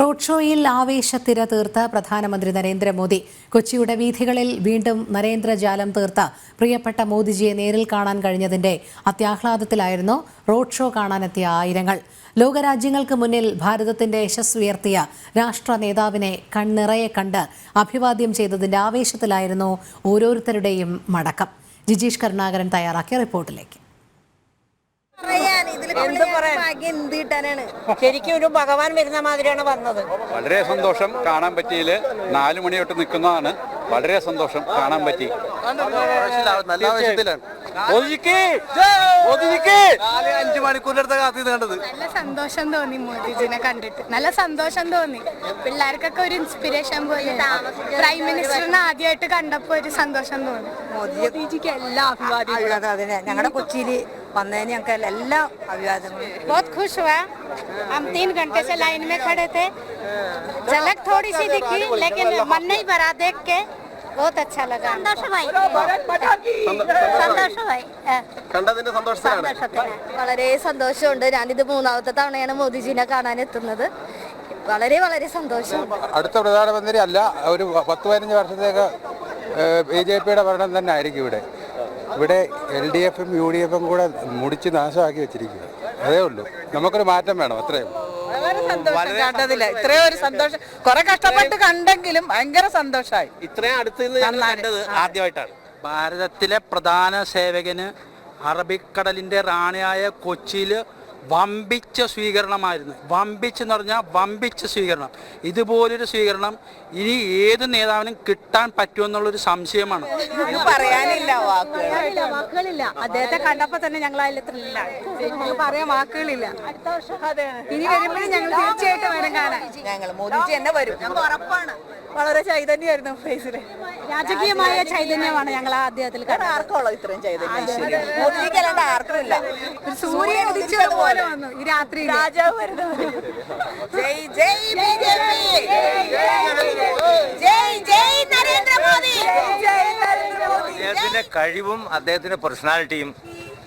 Road ഷോയിൽ ആവേശത്തിര തീർത്ത പ്രധാനമന്ത്രി നരേന്ദ്രമോദി. കൊച്ചിയുടെ വീഥികളിൽ വീണ്ടും നരേന്ദ്രജാലം തീർത്ത പ്രിയപ്പെട്ട മോദിജിയെ നേരിൽ കാണാൻ കഴിഞ്ഞതിന്റെ അത്യാഹ്ലാദത്തിലായിരുന്നു റോഡ് ഷോ കാണാനെത്തിയ ആയിരങ്ങൾ. ലോകരാജ്യങ്ങൾക്ക് മുന്നിൽ ഭാരതത്തിന്റെ യശസ്സുയർത്തിയ രാഷ്ട്ര നേതാവിനെ കണ്ണിറയെ കണ്ട് അഭിവാദ്യം ചെയ്തതിന്റെ ആവേശത്തിലായിരുന്നു ഓരോരുത്തരുടെയും മടക്കം. ജിജീഷ് കരുണാകരൻ തയ്യാറാക്കിയ റിപ്പോർട്ടിലേക്ക്. പറയാൻ? ഭാഗ്യം എന്ത് കിട്ടാനാണ്? ശരിക്കും ഒരു ഭഗവാൻ വരുന്ന മാതിരിയാണ് വന്നത്. വളരെ സന്തോഷം കാണാൻ പറ്റിയിൽ നാലു മണി തൊട്ട് നിൽക്കുന്നതാണ്. വളരെ സന്തോഷം കാണാൻ പറ്റി. നല്ല ആവശ്യത്തിലാണ് അഞ്ച് മണിക്കൂറിനടുത്ത കാത്തിന്ന് കണ്ടത്. നല്ല സന്തോഷം തോന്നി മോദിജിനെ കണ്ടിട്ട്. നല്ല സന്തോഷം തോന്നി. പിള്ളേർക്കൊക്കെ ഒരു ഇൻസ്പിറേഷൻ പോലെ. പ്രൈം മിനിസ്റ്ററിനെ ആദ്യമായിട്ട് കണ്ടപ്പോ ഒരു സന്തോഷം തോന്നി. മോദിജിക്ക് എല്ലാ അഭിവാദ്യങ്ങളും. അതിന് ഞങ്ങളുടെ കൊച്ചിയിൽ വന്നതിന് ഞങ്ങൾക്ക് എല്ലാ അഭിവാദ്യങ്ങളും बहुत खुश हुआ हम तीन घंटे से लाइन में खड़े थे झलक थोड़ी सी दिखी लेकिन मन नहीं भरा देख के बहुत अच्छा लगा സന്തോഷമായി സന്തോഷമായി കണ്ടതിന്റെ സന്തോഷത്തിലാണ് സന്തോഷത്തിന് വളരെ സന്തോഷമുണ്ട് ഞാനിത് മൂന്നാമത്തെ തവണയാണ് മോദിജിനെ കാണാൻ എത്തുന്നത് വളരെ വളരെ സന്തോഷമുണ്ട് അടുത്ത പ്രധാനമന്ത്രി അല്ല ഒരു പത്ത് പതിനഞ്ച് വർഷത്തേക്ക് ബി ജെ പിയുടെ ഭരണം തന്നെ ആയിരിക്കും ഇവിടെ ഇവിടെ എൽ ഡി എഫും യു ഡി എഫും കൂടെ മുടിച്ച് നാശമാക്കി വെച്ചിരിക്കുക അതേ ഉള്ളൂ. നമുക്കൊരു മാറ്റം വേണം അത്രയും സന്തോഷം കണ്ടതില്ല ഇത്രയും ഒരു സന്തോഷം. കുറെ കഷ്ടപ്പെട്ട് കണ്ടെങ്കിലും ഭയങ്കര സന്തോഷമായി. ഇത്രയും അടുത്ത് കണ്ടത് ആദ്യമായിട്ടാണ്. ഭാരതത്തിലെ പ്രധാന സേവകന് അറബിക്കടലിന്റെ റാണിയായ കൊച്ചിയിൽ വമ്പിച്ച സ്വീകരണമായിരുന്നു. വമ്പിച്ചെന്ന് പറഞ്ഞാൽ വമ്പിച്ച സ്വീകരണം. ഇതുപോലൊരു സ്വീകരണം ഇനി ഏത് നേതാവിനും കിട്ടാൻ പറ്റുമെന്നുള്ളൊരു സംശയമാണ്. ഇത് പറയാനില്ല വാക്കുകളില്ല വാക്കുകളില്ല. അദ്ദേഹത്തെ കണ്ടപ്പോ തന്നെ ഞങ്ങൾ അതിൽ പറയാൻ വാക്കുകളില്ല. ഇനി വരുമ്പോഴും ഞങ്ങൾ തീർച്ചയായിട്ടും വരും കാണാൻ. ഞങ്ങൾ മോദിജി തന്നെ വരും. ഉറപ്പാണ്. വളരെ ചൈതന്യമായിരുന്നു ഫേസിൽ രാജകീയമായ ചൈതന്യമാണ് ഞങ്ങൾ ആദ്യത്തിൽ ആർക്കുള്ളത് ഇത്രയും ചൈതന്യം? മോദിജിക്ക് അല്ലാണ്ട് ആർക്കും ഇല്ല സൂര്യൻ ഉദിച്ചതുപോലെ വന്നു. ഈ രാത്രി രാജാവ് ജയ് ജയ് ബി ജെ പി. ജയ് ജയ് നരേന്ദ്രമോദി. ജയ് നരേന്ദ്രമോദി. അദ്ദേഹത്തിന്റെ കഴിവും അദ്ദേഹത്തിന്റെ പേഴ്സണാലിറ്റിയും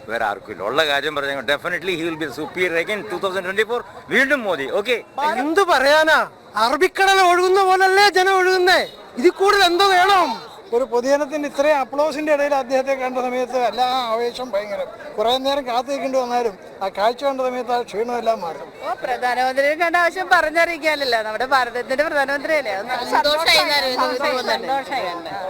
വേറെ ആർക്കും ഉള്ള കാര്യം പറഞ്ഞു definitely he will be superior again two thousand twenty four വീണ്ടും മോദി. ഓക്കെ എന്ത് പറയാനാ? അറബിക്കടൽ ഒഴുകുന്ന പോലല്ലേ ജനം ഒഴുകുന്നേ? ഇതിൽ കൂടുതൽ എന്തോ വേണം? ഒരു പൊതുജനത്തിന് ഇത്രയും അപ്ലോസിന്റെ ഇടയിൽ അദ്ദേഹത്തെ കണ്ട സമയത്ത് എല്ലാ ആവേശം ഭയങ്കരം. കുറേ നേരം കാത്തു നിൽക്കേണ്ടി വന്നാലും ആ കാഴ്ച കണ്ട സമയത്ത് ആ ക്ഷീണമെല്ലാം മാറും. പ്രധാനമന്ത്രിയെ കണ്ട ആവശ്യം പറഞ്ഞറിയിക്കാനല്ലോ. നമ്മുടെ ഭാരതത്തിന്റെ പ്രധാനമന്ത്രിയല്ലേ?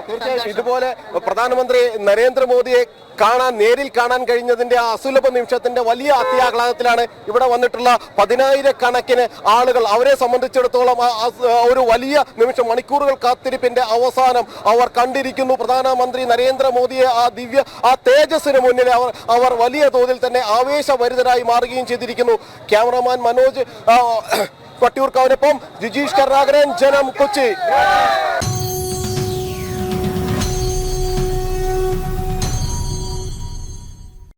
തീർച്ചയായും ഇതുപോലെ പ്രധാനമന്ത്രി നരേന്ദ്രമോദിയെ കാണാൻ നേരിൽ കാണാൻ കഴിഞ്ഞതിന്റെ ആ അസുലഭ നിമിഷത്തിന്റെ വലിയ അത്യാഹ്ലാദത്തിലാണ് ഇവിടെ വന്നിട്ടുള്ള പതിനായിരക്കണക്കിന് ആളുകൾ. അവരെ സംബന്ധിച്ചിടത്തോളം ഒരു വലിയ നിമിഷം മണിക്കൂറുകൾ കാത്തിരിപ്പിന്റെ അവസാനം അവർ കണ്ടിരിക്കുന്നു. പ്രധാനമന്ത്രി നരേന്ദ്രമോദിയെ ആ ദിവ്യ ആ തേജസ്സിന് മുന്നിൽ അവർ അവർ വലിയ തോതിൽ തന്നെ ആവേശഭരിതരായി മാറുകയും ചെയ്തിരിക്കുന്നു. ക്യാമറമാൻ മനോജ് വട്ടിയൂർക്കാവിനൊപ്പം ജിജീഷ് കരുണാകരൻ ജനം കൊച്ചി.